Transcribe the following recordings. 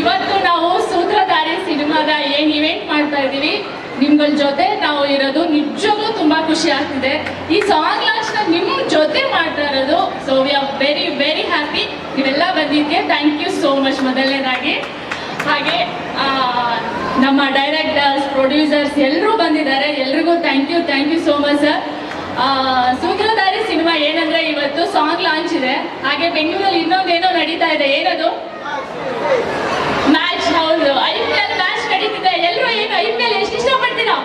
ಇವತ್ತು ನಾವು ಸೂತ್ರಧಾರಿ ಸಿನಿಮಾದ ಏನ್ ಇವೆಂಟ್ ಮಾಡ್ತಾ ಇದ್ದೀವಿ, ನಿಮ್ಗಳ ಜೊತೆ ನಾವು ಇರೋದು ನಿಜವಾಗ್ಲೂ ತುಂಬಾ ಖುಷಿ ಆಗ್ತಿದೆ. ಈ ಸಾಂಗ್ ಲಾಂಚ್ ನಿಮ್ಮ ನಿಮ್ ಜೊತೆ ಮಾಡ್ತಾ ಇರೋದು so we are very very happy ನೀವೆಲ್ಲ ಬಂದಿದ್ದೆ ಥ್ಯಾಂಕ್ ಯು ಸೋ ಮಚ್ ಮೊದಲನೇದಾಗಿ, ಹಾಗೆ ನಮ್ಮ ಡೈರೆಕ್ಟರ್ಸ್ ಪ್ರೊಡ್ಯೂಸರ್ಸ್ ಎಲ್ಲರೂ ಬಂದಿದ್ದಾರೆ. ಎಲ್ರಿಗೂ thank you thank you so much sir Sutradhari cinema ಏನಂದ್ರೆ ಇವತ್ತು ಸಾಂಗ್ ಲಾಂಚ್ ಇದೆ. ಹಾಗೆ ಬೆಂಗಳೂರಲ್ಲಿ ಇನ್ನೊಂದೇನೋ ನಡೀತಾ ಇದೆ, ಏನದು? ಮ್ಯಾಚ್ ಹೌದು ಐ ಪಿ ಎಲ್ ಮ್ಯಾಚ್ ನಡೀತಿದೆ. ಎಲ್ಲರೂ ಏನು ಐ ಪಿ ಎಲ್ ಎಷ್ಟು ಇಷ್ಟಪಡ್ತೀರಾ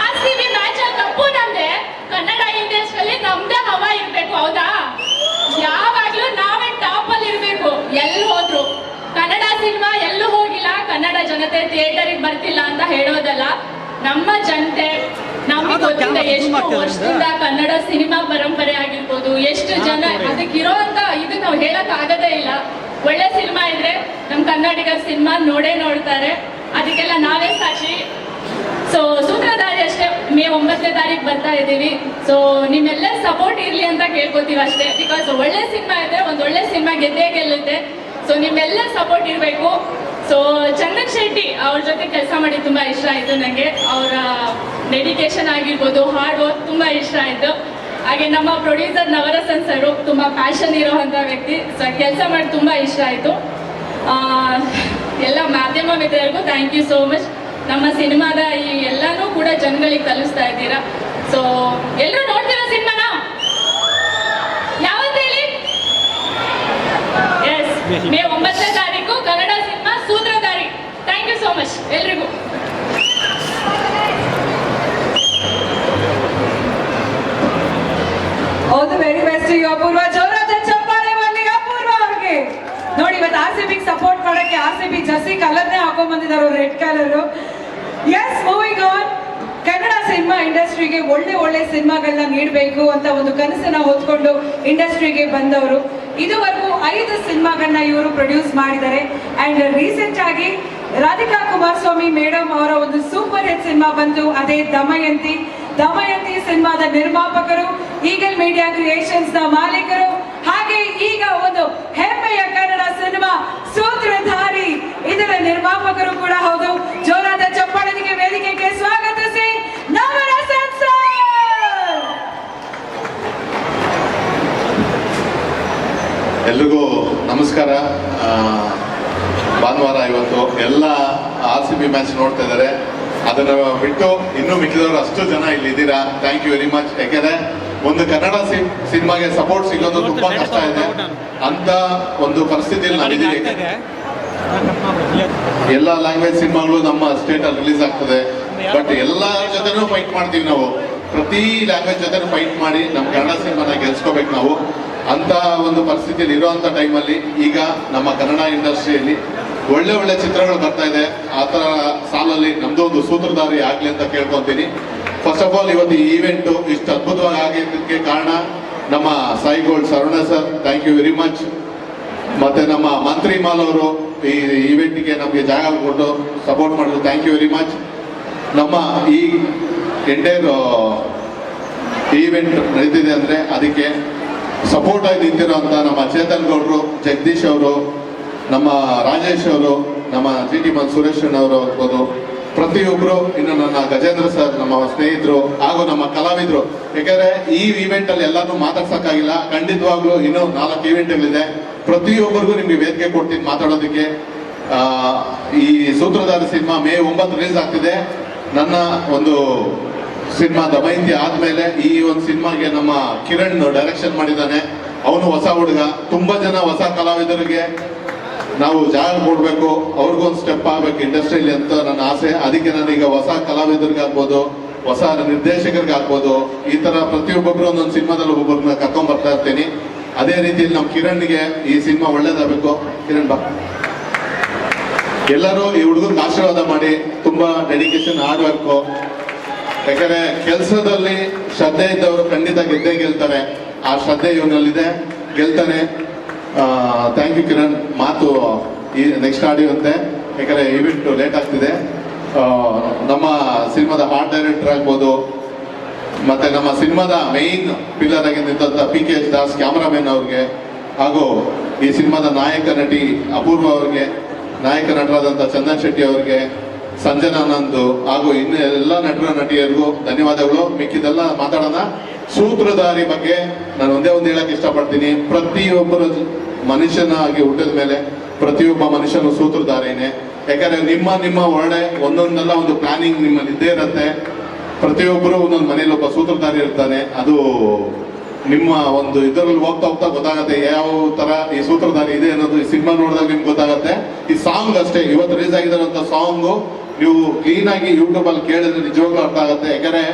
R C B match cup ನಮ್ದೆ. ಕನ್ನಡ ಇಂಡಸ್ಟ್ರಿಯಲ್ಲಿ ನಮ್ದೇ ಹವಾ ಇರ್ಬೇಕು, ಹೌದಾ? ಯಾವಾಗ್ಲೂ ನಾವೇ ಟಾಪ್ ಅಲ್ಲಿ ಇರ್ಬೇಕು. ಎಲ್ಲಿ ಹೋದ್ರು. ಕನ್ನಡ ಸಿನಿಮಾ ಎಲ್ಲೂ ಹೋಗಿಲ್ಲ. ಕನ್ನಡ ಜನತೆ ಥಿಯೇಟರಿಗೆ ಬರ್ತಿಲ್ಲ ಅಂತ ಹೇಳೋದಲ್ಲ. ನಮ್ಮ ಜನತೆ ನಮಗೆ ಗೊತ್ತಿಲ್ಲ ಎಷ್ಟು ವರ್ಷದಿಂದ ಕನ್ನಡ ಸಿನಿಮಾ ಪರಂಪರೆ ಆಗಿರ್ಬೋದು ಎಷ್ಟು ಜನ ಅದಕ್ಕಿರೋಂತ ಇದು ನಾವು ಹೇಳಕ್ ಆಗದೇ ಇಲ್ಲ. ಒಳ್ಳೆ ಸಿನಿಮಾ ಇದ್ರೆ ನಮ್ ಕನ್ನಡಿಗ ಸಿನಿಮಾ ನೋಡೇ ನೋಡ್ತಾರೆ. ಅದಕ್ಕೆಲ್ಲ ನಾವೇ ಸಾಕ್ಷಿ. ಸೊ ಸೂತ್ರಧಾರಿ ಅಷ್ಟೇ. ಮೇ ಒಂಬತ್ತನೇ ತಾರೀಕು ಬರ್ತಾ ಇದ್ದೀವಿ. ಸೊ ನಿಮ್ಮೆಲ್ಲ ಸಪೋರ್ಟ್ ಇರ್ಲಿ ಅಂತ ಕೇಳ್ಕೊತೀವಿ ಅಷ್ಟೇ. ಬಿಕಾಸ್ ಒಳ್ಳೆ ಸಿನಿಮಾ ಇದ್ರೆ ಒಂದ್ ಒಳ್ಳೆ ಸಿನಿಮಾ ಗೆದ್ದೇ ಗೆಲ್ಲುತ್ತೆ. ಸೊ ನಿಮ್ಮೆಲ್ಲ ಸಪೋರ್ಟ್ ಇರಬೇಕು. ಅವ್ರ ಜೊತೆ ಕೆಲಸ ಮಾಡಿ ತುಂಬಾ ಇಷ್ಟ ಆಯ್ತು ನನಗೆ ಅವರ ಡೆಡಿಕೇಶನ್ ಆಗಿರ್ಬೋದು ಹಾರ್ಡ್ ವರ್ಕ್ ತುಂಬಾ ಇಷ್ಟ ಆಯ್ತು. ಹಾಗೆ ನಮ್ಮ ಪ್ರೊಡ್ಯೂಸರ್ ನವರಸನ್ ಸರು ತುಂಬಾ ಪ್ಯಾಷನ್ ಇರೋವಂಥ ವ್ಯಕ್ತಿ. ಸೊ ಕೆಲಸ ಮಾಡಿ ತುಂಬಾ ಇಷ್ಟ ಆಯ್ತು. ಎಲ್ಲ ಮಾಧ್ಯಮ ಮಿತ್ರರಿಗೂ ಥ್ಯಾಂಕ್ ಯು ಸೋ ಮಚ್ ನಮ್ಮ ಸಿನಿಮಾದ ಈ ಎಲ್ಲಾನು ಕೂಡ ಜನಗಳಿಗೆ ಕಲಿಸ್ತಾ ಇದ್ದೀರಾ. ಸೊ ಎಲ್ಲರೂ ನೋಡ್ತೀರಾ ಸಿನಿಮಾನ? ಯಾವತ್ತೇಳಿ? ಎಸ್ ಮೇ ಒಂಬತ್ತನೇ ತಾರೀಕು Kannada cinema Sutradhari thank you so much ಎಲ್ರಿಗೂ. All the very best Apoorva ಜೋರಾದ ಚಪ್ಪಾಳೆ ಬನ್ನಿ ಅಪೂರ್ವ ಅವ್ರಿಗೆ. ನೋಡಿ, ಇವತ್ತು ಆರ್ ಸಿ ಬಿಗೆ ಸಪೋರ್ಟ್ ಮಾಡಕ್ಕೆ ಆರ್ ಸಿ ಬಿ ಜರ್ಸಿ ಕಲರ್ನೇ ಹಾಕೊಂಡ್ ಬಂದಿದ್ದಾರೆ red colour as moving on Kannada cinema ಇಂಡಸ್ಟ್ರಿಗೆ ಒಳ್ಳೆ ಒಳ್ಳೆ ಸಿನಿಮಾಗಳನ್ನ ನೀಡಬೇಕು ಅಂತ ಒಂದು ಕನಸನ್ನ ಹೊತ್ಕೊಂಡು ಇಂಡಸ್ಟ್ರಿಗೆ ಬಂದವರು. ಇದುವರೆಗೂ ಐದು ಸಿನಿಮಾಗಳನ್ನ ಇವರು ಪ್ರೊಡ್ಯೂಸ್ ಮಾಡಿದ್ದಾರೆ. ಅಂಡ್ ರೀಸೆಂಟ್ ಆಗಿ ರಾಧಿಕಾ ಕುಮಾರಸ್ವಾಮಿ ಮೇಡಮ್ ಅವರ ಒಂದು ಸೂಪರ್ ಹಿಟ್ ಸಿನಿಮಾ ಬಂತು, ಅದೇ ದಮಯಂತಿ. ದಮಯಂತಿ ಸಿನಿಮಾದ ನಿರ್ಮಾಪಕರು, ಈಗಲ್ ಮೀಡಿಯಾ ಕ್ರಿಯೇಷನ್ಸ್ನ ಮಾಲೀಕರು, ಹಾಗೆ ಈಗ ಒಂದು ಹೆಮ್ಮೆಯ ಕನ್ನಡ ಸಿನಿಮಾ, ಸೂತ್ರಧಾರಿ. ಇದರ ನಿರ್ಮಾಪಕರು ಕೂಡ ಹೌದು. ಜೋರಾದ ಚಪ್ಪಾಳನಿಗೆ ವೇದಿಕೆಗೆ ಸ್ವಾಗತಿಸಿ ಎಲ್ರಿಗೂ ನಮಸ್ಕಾರ. ಭಾನುವಾರ ಇವತ್ತು ಎಲ್ಲ ಆರ್ ಸಿ ಬಿ ಮ್ಯಾಚ್ ನೋಡ್ತಾ ಇದ್ದಾರೆ. ಅದನ್ನು ಬಿಟ್ಟು ಇನ್ನೂ ಮಿಕ್ಕಿದವರು ಅಷ್ಟು ಜನ ಇಲ್ಲಿ ಇದ್ದೀರಾ ಥ್ಯಾಂಕ್ ಯು ವೆರಿ ಮಚ್ ಯಾಕೆಂದ್ರೆ ಒಂದು ಕನ್ನಡ ಸಿನಿಮಾಗೆ ಸಪೋರ್ಟ್ ಸಿಗೋದು ತುಂಬಾ ಕಷ್ಟ ಇದೆ. ಅಂತ ಒಂದು ಪರಿಸ್ಥಿತಿಯಲ್ಲಿ ನಾವಿದ್ದೀವಿ. ಎಲ್ಲ ಲ್ಯಾಂಗ್ವೇಜ್ ಸಿನಿಮಾಗಳು ನಮ್ಮ ಸ್ಟೇಟ್ ಅಲ್ಲಿ ರಿಲೀಸ್ ಆಗ್ತದೆ. ಬಟ್ ಎಲ್ಲ ಜೊತೆನೂ ಫೈಟ್ ಮಾಡ್ತೀವಿ ನಾವು. ಪ್ರತಿ ಲ್ಯಾಂಗ್ವೇಜ್ ಜೊತೆ ಫೈಟ್ ಮಾಡಿ ನಮ್ಮ ಕನ್ನಡ ಸಿನಿಮಾನ ಗೆಲ್ಸ್ಕೋಬೇಕು ನಾವು. ಅಂತ ಒಂದು ಪರಿಸ್ಥಿತಿಯಲ್ಲಿ ಇರುವಂತ ಟೈಮಲ್ಲಿ ಈಗ ನಮ್ಮ ಕನ್ನಡ ಇಂಡಸ್ಟ್ರಿಯಲ್ಲಿ ಒಳ್ಳೆ ಒಳ್ಳೆ ಚಿತ್ರಗಳು ಬರ್ತಾ ಇದೆ. ಆ ಥರ ಸಾಲಲ್ಲಿ ನಮ್ದು ಒಂದು ಸೂತ್ರಧಾರಿ ಆಗ್ಲಿ ಅಂತ ಕೇಳ್ಕೊಂತೀನಿ. ಫಸ್ಟ್ ಆಫ್ ಆಲ್ ಇವತ್ತು ಈ ಈವೆಂಟು ಇಷ್ಟು ಅದ್ಭುತವಾಗಿ ಆಗಿದ್ದಕ್ಕೆ ಕಾರಣ ನಮ್ಮ Sai gold Saravana sir thank you very much ಮತ್ತೆ ನಮ್ಮ ಮಂತ್ರಿ ಮಾಲ್ ಅವರು ಈ ಇವೆಂಟ್ಗೆ ನಮಗೆ ಜಾಗ ಕೊಟ್ಟು ಸಪೋರ್ಟ್ ಮಾಡಿದ್ರು. ಥ್ಯಾಂಕ್ ಯು ವೆರಿ ಮಚ್ ನಮ್ಮ ಈ ಎಂಟೈರ್ ಈವೆಂಟ್ ನಡೀತಿದೆ ಅಂದ್ರೆ ಅದಕ್ಕೆ ಸಪೋರ್ಟ್ ಆಗಿ ನಿಂತಿರೋಂಥ ನಮ್ಮ ಚೇತನ್ ಗೌಡ್ರು, ಜಗದೀಶ್ ಅವರು ನಮ್ಮ ರಾಜೇಶ್ ಅವರು, ನಮ್ಮ ಜಿ ಟಿ ಮನ್ ಸುರೇಶ್ ಅವರು ಆಗ್ಬೋದು ಪ್ರತಿಯೊಬ್ಬರು ಇನ್ನು ನನ್ನ ಗಜೇಂದ್ರ ಸರ್, ನಮ್ಮ ಸ್ನೇಹಿತರು, ಹಾಗೂ ನಮ್ಮ ಕಲಾವಿದರು. ಯಾಕಂದ್ರೆ ಈ ಈವೆಂಟ್ ಅಲ್ಲಿ ಎಲ್ಲಾನು ಮಾತಾಡ್ಸಕ್ಕಾಗಿಲ್ಲ. ಖಂಡಿತವಾಗ್ಲೂ ಇನ್ನೂ ನಾಲ್ಕು ಇವೆಂಟ್ಗಳಿದೆ ಪ್ರತಿಯೊಬ್ಬರಿಗೂ ನಿಮ್ಗೆ ವೇದಿಕೆ ಕೊಡ್ತೀನಿ ಮಾತಾಡೋದಕ್ಕೆ. ಈ ಸೂತ್ರಧಾರ ಸಿನಿಮಾ ಮೇ ಒಂಬತ್ತು ರಿಲೀಸ್ ಆಗ್ತಿದೆ. ನನ್ನ ಒಂದು ಸಿನಿಮಾ ದಮಯಂತಿ ಆದ್ಮೇಲೆ ಈ ಒಂದು ಸಿನಿಮಾಗೆ ನಮ್ಮ ಕಿರಣ್ ಡೈರೆಕ್ಷನ್ ಮಾಡಿದ್ದಾನೆ. ಅವನು ಹೊಸ ಹುಡುಗ. ತುಂಬಾ ಜನ ಹೊಸ ಕಲಾವಿದರಿಗೆ ನಾವು ಜಾಗ ಕೊಡ್ಬೇಕು, ಅವ್ರಿಗೊಂದು ಸ್ಟೆಪ್ ಆಗ್ಬೇಕು ಇಂಡಸ್ಟ್ರಿಯಲ್ಲಿ ಅಂತ ನನ್ನ ಆಸೆ. ಅದಕ್ಕೆ ನಾನೀಗ ಹೊಸ ಕಲಾವಿದರಿಗಾಗ್ಬೋದು ಹೊಸ ನಿರ್ದೇಶಕರಿಗಾಗ್ಬೋದು ಈ ತರ ಪ್ರತಿಯೊಬ್ಬೊಬ್ರು ಒಂದೊಂದು ಸಿನಿಮಾದಲ್ಲಿ ಒಬ್ಬೊಬ್ಬರನ್ನ ಕರ್ಕೊಂಡ್ ಬರ್ತಾ ಇರ್ತೀನಿ. ಅದೇ ರೀತಿಯಲ್ಲಿ ನಮ್ಮ ಕಿರಣ್ಗೆ ಈ ಸಿನಿಮಾ ಒಳ್ಳೇದಾಗಬೇಕು. ಕಿರಣ್ ಬಾ. ಎಲ್ಲರೂ ಈ ಹುಡುಗರಿಗೆ ಆಶೀರ್ವಾದ ಮಾಡಿ, ತುಂಬಾ ಡೆಡಿಕೇಶನ್ ಹಾರ್ಡ್ ವರ್ಕು ಯಾಕಂದ್ರೆ ಕೆಲಸದಲ್ಲಿ ಶ್ರದ್ಧೆ ಇದ್ದವರು ಖಂಡಿತ ಗೆದ್ದೇ ಗೆಲ್ತಾರೆ. ಆ ಶ್ರದ್ಧೆ ಇವನಲ್ಲಿದೆ ಗೆಲ್ತಾನೆ. Thank you Kiran. ಮಾತು ಈ ನೆಕ್ಸ್ಟ್ ಆಡಿಯೋ ಅಂತೆ ಯಾಕಂದರೆ ಈವೆಂಟ್ ಲೇಟ್ ಆಗ್ತಿದೆ. ನಮ್ಮ ಸಿನಿಮಾದ ಆರ್ಟ್ ಡೈರೆಕ್ಟರ್ ಆಗ್ಬೋದು, ಮತ್ತು ನಮ್ಮ ಸಿನಿಮಾದ ಮೇಯ್ನ್ ಪಿಲ್ಲರ್ ಆಗಿ P K S Das cameraman ಅವ್ರಿಗೆ, ಹಾಗೂ ಈ ಸಿನಿಮಾದ ನಾಯಕ ನಟಿ ಅಪೂರ್ವ ಅವ್ರಿಗೆ, ನಾಯಕ ನಟರಾದಂಥ ಚಂದನ್ ಶೆಟ್ಟಿ ಅವರಿಗೆ ಸಂಜನಾನಂದ್ ಹಾಗೂ ಇನ್ನು ಎಲ್ಲ ನಟರ ನಟಿಯರಿಗೂ ಧನ್ಯವಾದಗಳು. ಮಿಕ್ಕಿದೆಲ್ಲ ಮಾತಾಡೋಣ. ಸೂತ್ರಧಾರಿ ಬಗ್ಗೆ ನಾನು ಒಂದೇ ಒಂದು ಹೇಳಕ್ ಇಷ್ಟಪಡ್ತೀನಿ. ಪ್ರತಿಯೊಬ್ಬರು ಮನುಷ್ಯನಾಗಿ ಹುಟ್ಟಿದ ಮೇಲೆ ಪ್ರತಿಯೊಬ್ಬ ಮನುಷ್ಯನು ಸೂತ್ರಧಾರಿನೇ. ಯಾಕಂದ್ರೆ ನಿಮ್ಮ ನಿಮ್ಮ ಒಳ್ಳೆ ಒಂದೊಂದೆಲ್ಲ ಒಂದು ಪ್ಲಾನಿಂಗ್ ನಿಮ್ಮಲ್ಲಿ ಇದ್ದೇ ಇರುತ್ತೆ. ಪ್ರತಿಯೊಬ್ಬರು ಒಂದೊಂದು ಮನೇಲಿ ಒಬ್ಬ ಸೂತ್ರಧಾರಿ ಇರ್ತಾನೆ. ಅದು ನಿಮ್ಮ ಒಂದು ಇದರಲ್ಲಿ ಹೋಗ್ತಾ ಹೋಗ್ತಾ ಗೊತ್ತಾಗತ್ತೆ ಯಾವ ತರ ಈ ಸೂತ್ರಧಾರಿ ಇದೆ ಅನ್ನೋದು ಈ ಸಿನಿಮಾ ನೋಡಿದಾಗ ನಿಮ್ಗೆ ಗೊತ್ತಾಗತ್ತೆ. ಈ ಸಾಂಗ್ ಅಷ್ಟೇ. ಇವತ್ತು ರಿಲೀಸ್ ಆಗಿರೋಂಥ ಸಾಂಗು ನೀವು ಕ್ಲೀನ್ ಆಗಿ ಯೂಟ್ಯೂಬ್ ಅಲ್ಲಿ ಕೇಳಿದ್ರೆ ನಿಜವಾಗ್ಲೂ ಅರ್ಥ ಆಗುತ್ತೆ. ಯಾಕಂದ್ರೆ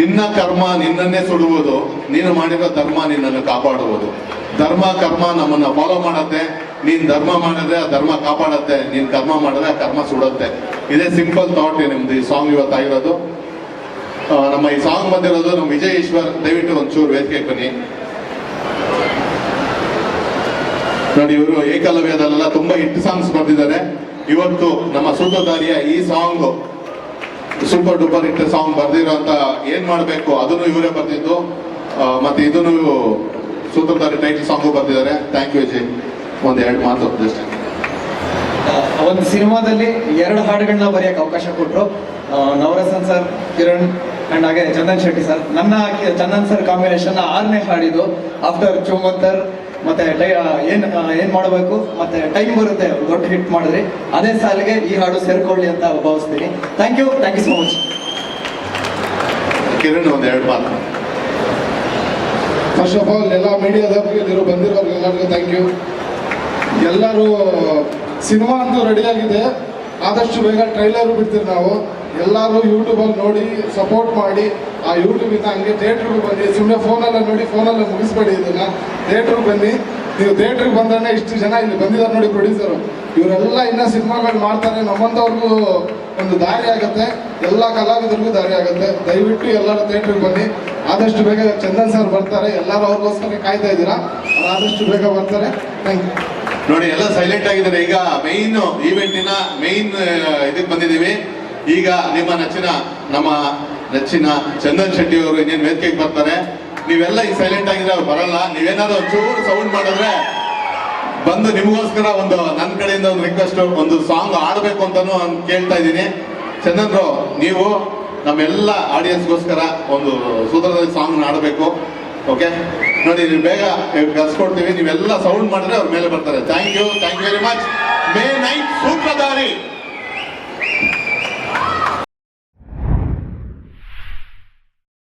ನಿನ್ನ ಕರ್ಮ ನಿನ್ನನ್ನೇ ಸುಡುವುದು, ನೀನು ಮಾಡಿರೋ ಧರ್ಮ ನಿನ್ನನ್ನು ಕಾಪಾಡುವುದು. ಧರ್ಮ, ಕರ್ಮ ನಮ್ಮನ್ನ ಫಾಲೋ ಮಾಡತ್ತೆ. ನೀನ್ ಧರ್ಮ ಮಾಡಿದ್ರೆ ಆ ಧರ್ಮ ಕಾಪಾಡತ್ತೆ. ನೀನ್ ಕರ್ಮ ಮಾಡಿದ್ರೆ ಆ ಕರ್ಮ ಸುಡುತ್ತೆ. ಇದೇ ಸಿಂಪಲ್ ಥಾಟ್ ನಿಮ್ದು ಈ ಸಾಂಗ್ ಇವತ್ತಾಗಿರೋದು ನಮ್ಮ ಈ ಸಾಂಗ್ ಬಂದಿರೋದು ನಮ್ಮ ವಿಜಯ್ ಈಶ್ವರ್ ದಯವಿಟ್ಟು ಒಂಚೂರು ವೇದಿಕೆ ಬನ್ನಿ ನೋಡಿ ಇವರು ಏಕಲವ್ಯದಲ್ಲೆಲ್ಲ ತುಂಬಾ ಹಿಟ್ ಸಾಂಗ್ಸ್ ಬರ್ದಿದ್ದಾರೆ. ಇವತ್ತು ನಮ್ಮ ಸೂತ್ರಧಾರಿಯ ಈ song super duper hit song ಬರ್ದಿರೋಂತ ಏನ್ ಮಾಡ್ಬೇಕು ಅದನ್ನು ಇವರೇ ಬರ್ತಿದ್ದು ಮತ್ತೆ ಇದನ್ನು ಸೂತ್ರಧಾರಿ ಟೈಟಲ್ ಸಾಂಗು ಬರ್ತಿದ್ದಾರೆ ಥ್ಯಾಂಕ್ ಯು ಜಿ ಒಂದ್ ಎರಡು ಮಾತು ಒಂದು ಸಿನಿಮಾದಲ್ಲಿ ಎರಡು ಹಾಡುಗಳನ್ನ ಬರೆಯಕ್ಕೆ ಅವಕಾಶ ಕೊಟ್ಟರು ನವರಸನ್ ಸರ್, ಕಿರಣ್ ಅಂಡ್ ಹಾಗೆ ಚಂದನ್ ಶೆಟ್ಟಿ ಸರ್. ನನ್ನ ಚಂದನ್ ಸರ್ ಕಾಂಬಿನೇಷನ್ ಆರನೇ ಹಾಡಿದು ಆಫ್ಟರ್ ಚುಮಂತರ್ ಮತ್ತೆ ಟೈ ಏನು ಏನ್ ಮಾಡಬೇಕು? ಮತ್ತೆ ಟೈಮ್ ಬರುತ್ತೆ ದೊಡ್ಡ ಹಿಟ್ ಮಾಡಿದ್ರಿ. ಅದೇ ಸಾಲಿಗೆ ಈ ಹಾಡು ಸೇರ್ಕೊಳ್ಳಿ ಅಂತ ಭಾವಿಸ್ತೀನಿ. Thank you thank you so much Kiran ಒಂದ್ ಎರಡು ಮಾತು. ಫಸ್ಟ್ ಆಫ್ ಆಲ್ ಎಲ್ಲ ಮೀಡಿಯಾದವ್ರಿಗೆ ಬಂದಿರೋರ್ಗೆಲ್ಲರಿಗೂ ಥ್ಯಾಂಕ್ ಯು ಎಲ್ಲರೂ ಸಿನಿಮಾ ಅಂತೂ ರೆಡಿಯಾಗಿದೆ ಆದಷ್ಟು ಬೇಗ ಟ್ರೈಲರು ಬಿಡ್ತೀವಿ ನಾವು. ಎಲ್ಲರೂ ಯೂಟ್ಯೂಬಲ್ಲಿ ನೋಡಿ ಸಪೋರ್ಟ್ ಮಾಡಿ, ಆ ಯೂಟ್ಯೂಬಿಂದ ಹಂಗೆ ಥಿಯೇಟ್ರಿಗೆ ಬನ್ನಿ. ಸುಮ್ಮನೆ ಫೋನಲ್ಲ ನೋಡಿ ಫೋನಲ್ಲ ಮುಗಿಸ್ಬೇಡಿ ಇದನ್ನ. ಥಿಯೇಟ್ರಿಗೆ ಬನ್ನಿ. ನೀವು ಥಿಯೇಟ್ರಿಗೆ ಬಂದ್ರೆ ಇಷ್ಟು ಜನ ಇಲ್ಲಿ ಬಂದಿದ್ದಾರೆ ನೋಡಿ ಪ್ರೊಡ್ಯೂಸರು ಇವರೆಲ್ಲ ಇನ್ನೂ ಸಿನಿಮಾಗಳು ಮಾಡ್ತಾರೆ. ನಮ್ಮಂಥವ್ರಿಗೂ ಒಂದು ದಾರಿ ಆಗುತ್ತೆ. ಎಲ್ಲ ಕಲಾವಿದರಿಗೂ ದಾರಿ ಆಗುತ್ತೆ. ದಯವಿಟ್ಟು ಎಲ್ಲರೂ ಥಿಯೇಟ್ರಿಗೆ ಬನ್ನಿ. ಆದಷ್ಟು ಬೇಗ ಚಂದನ್ ಸರ್ ಬರ್ತಾರೆ. ಎಲ್ಲರೂ ಅವ್ರಿಗೋಸ್ಕರ ಕಾಯ್ತಾ ಇದ್ದೀರಾ? ಆದಷ್ಟು ಬೇಗ ಬರ್ತಾರೆ. ಥ್ಯಾಂಕ್ ಯು ನೋಡಿ, ಎಲ್ಲ ಸೈಲೆಂಟ್ ಆಗಿದ್ದಾರೆ. ಈಗ ಮೈನ್ ಈವೆಂಟಿನ ಮೈನ್ ಇದಕ್ಕೆ ಬಂದಿದ್ದೀವಿ. ಈಗ ನಿಮ್ಮ ನೆಚ್ಚಿನ, ನಮ್ಮ ನೆಚ್ಚಿನ ಚಂದನ್ ಶೆಟ್ಟಿ ಅವರು ಇನ್ನೇನು ವೇದಿಕೆಗೆ ಬರ್ತಾರೆ. ನೀವೆಲ್ಲ ಈ ಸೈಲೆಂಟ್ ಆಗಿದ್ರೆ ಅವ್ರು ಬರಲ್ಲ. ನೀವೇನಾದ್ರು ಒಂಚೂರು ಸೌಂಡ್ ಮಾಡಿದ್ರೆ ಬಂದು ನಿಮಗೋಸ್ಕರ ಒಂದು ನನ್ನ ಕಡೆಯಿಂದ ಒಂದು ರಿಕ್ವೆಸ್ಟ್ ಒಂದು ಸಾಂಗ್ ಆಡಬೇಕು ಅಂತಾನು ಕೇಳ್ತಾ ಇದ್ದೀನಿ. ಚಂದನ್ ಬ್ರೋ, ನೀವು ನಮ್ಮೆಲ್ಲ ಆಡಿಯನ್ಸ್ಗೋಸ್ಕರ ಒಂದು ಸೂತ್ರದಲ್ಲಿ ಸಾಂಗ್ ಆಡಬೇಕು ಓಕೆ ನೋಡಿ, ನೀವು ಬೇಗ ಕರ್ಸ್ಕೊಡ್ತೀವಿ ನೀವೆಲ್ಲ ಸೌಂಡ್ ಮಾಡಿದ್ರೆ ಅವ್ರ ಮೇಲೆ ಬರ್ತಾರೆ. Thank you thank you very much May night Sutradhari.